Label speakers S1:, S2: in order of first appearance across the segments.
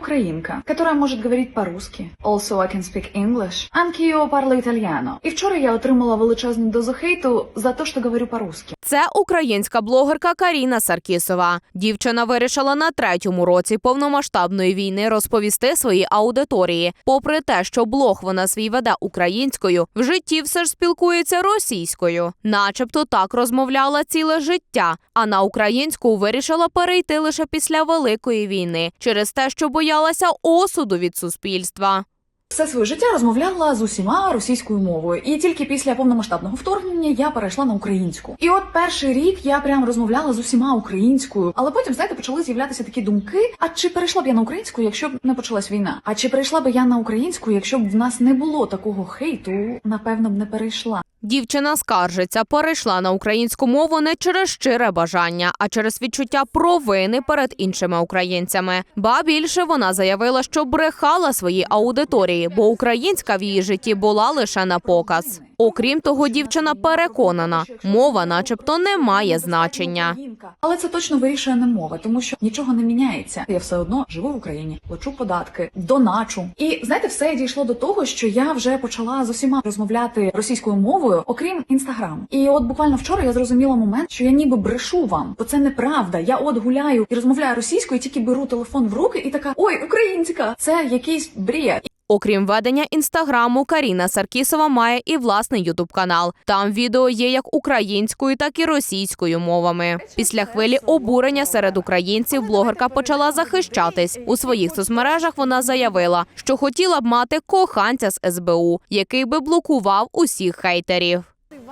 S1: українка, которая может говорить по-русски. Also I can speak English. Anch'io parlo italiano. І вчора я отримала величезну дозу хейту за те, що говорю по-русски.
S2: Це українська блогерка Каріна Саркісова. Дівчина вирішила на третьому році повномасштабної війни розповісти своїй аудиторії. Попри те, що блог вона свій веде українською, в житті все ж спілкується російською, начебто так розмовляла ціле життя. А на українську вирішила перейти лише після великої війни через те, що боялася осуду від суспільства.
S1: Все своє життя розмовляла з усіма російською мовою, і тільки після повномасштабного вторгнення я перейшла на українську. І от перший рік я прям розмовляла з усіма українською, але потім, знаєте, почали з'являтися такі думки: а чи перейшла б я на українську, якщо б не почалась війна? А чи перейшла б я на українську, якщо б в нас не було такого хейту? Напевно б не перейшла.
S2: Дівчина скаржиться, перейшла на українську мову не через щире бажання, а через відчуття провини перед іншими українцями. Ба більше вона заявила, що брехала своїй аудиторії, бо українська в її житті була лише на показ. Окрім того, дівчина переконана, мова, начебто, не має значення.
S1: Але це точно вирішує не мова, тому що нічого не міняється. Я все одно живу в Україні, плачу податки, доначу. І знаєте, все дійшло до того, що я вже почала з усіма розмовляти російською мовою, окрім інстаграм. І от буквально вчора я зрозуміла момент, що я ніби брешу вам, бо це неправда. Я от гуляю і розмовляю російською, тільки беру телефон в руки і така: ой, українська, це якийсь бред.
S2: Окрім ведення інстаграму, Каріна Саркісова має і власний ютуб канал. Там відео є як українською, так і російською мовами. Після хвилі обурення серед українців блогерка почала захищатись у своїх соцмережах. Вона заявила, що хотіла б мати коханця з СБУ, який би блокував усіх хейтерів.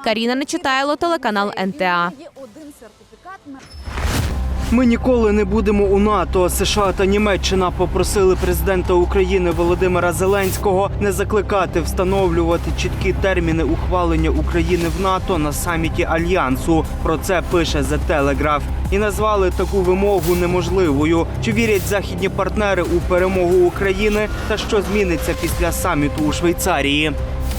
S2: Каріна Нечитайло, телеканал НТА.
S3: Ми ніколи не будемо у НАТО. США та Німеччина попросили президента України Володимира Зеленського не закликати встановлювати чіткі терміни ухвалення України в НАТО на саміті альянсу. Про це пише The Telegraph. і назвали таку вимогу неможливою. Чи вірять західні партнери у перемогу України та що зміниться після саміту у Швейцарії?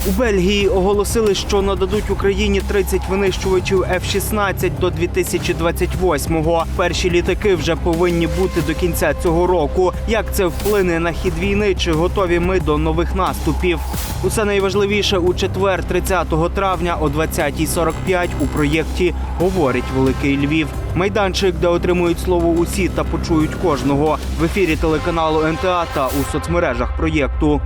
S3: У Бельгії оголосили, що нададуть Україні 30 винищувачів F-16 до 2028-го. Перші літаки вже повинні бути до кінця цього року. Як це вплине на хід війни? Чи готові ми до нових наступів? Усе найважливіше у четвер, 30 травня о 20.45 у проєкті говорить Великий Львів. Майданчик, де отримують слово усі та почують кожного в ефірі телеканалу НТА та у соцмережах проєкту.